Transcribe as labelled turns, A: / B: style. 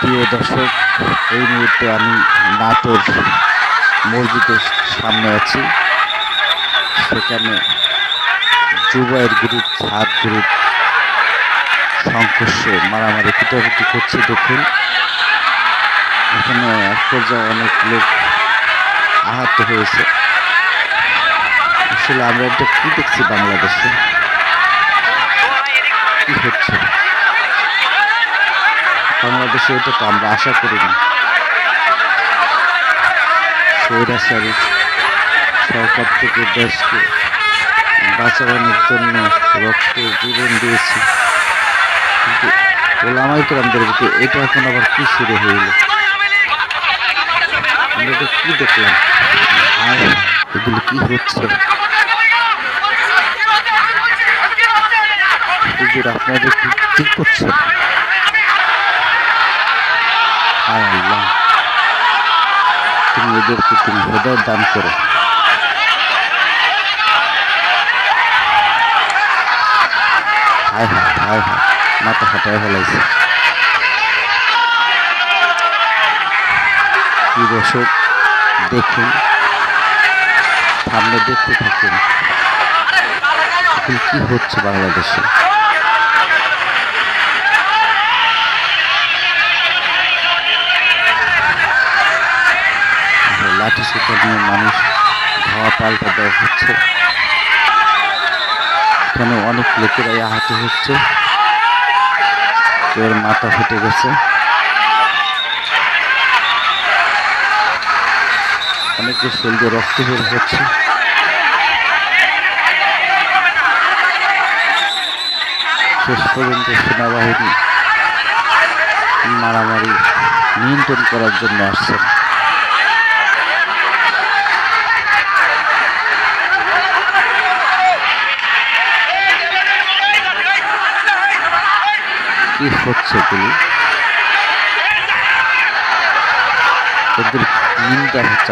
A: প্রিয় দর্শক, এই মুহূর্তে আমি নাটোর মসজিদের সামনে আছি। সেখানে জুবাইয়ের গ্রুপ ছাদ গ্রুপ সংঘর্ষে মারামারি, পিটাপিটি করছে দেখুন এখানে এক পর্যায়ে অনেক লোক আহত হয়েছে। আসলে আমরা এটা কী দেখছি বাংলাদেশে কি হচ্ছে বাংলাদেশে, এটা তো আমরা আশা করিনি স্বৈরাচারী সরকার থেকে দেশকে বাঁচানোর জন্য রক্ত জীবন দিয়েছি। কিন্তু ওলামাই কেরামদের বুকে এটা এখন আবার কি শুরু হইল? আমরা এটা কি দেখলাম? আর এগুলো কি হচ্ছে? আপনাদের ঠিক করছেন? হায় আল্লাহ। তুমি এদেরকে তুমি হৃদয় দান করো। হায় হায় হায় হায়, মাথা ফাটায় ফেলাইছে। কি দর্শক, দেখুন, সামনে দেখতে থাকুন। কি হচ্ছে বাংলাদেশে? লাঠি সুতা নিয়ে মানুষ ধাওয়া পাল্টা দেওয়া হচ্ছে। এখানে অনেক লোকেরাই আহত হচ্ছে। কেউ মাথা ফেটে গেছে। অনেকের শরীরে রক্ত বের হচ্ছে। শেষ পর্যন্ত সেনাবাহিনী মারামারি নিয়ন্ত্রণ করার জন্য আসছেন কি হচ্ছে এগুলি এদের নিন্দা হচ্ছে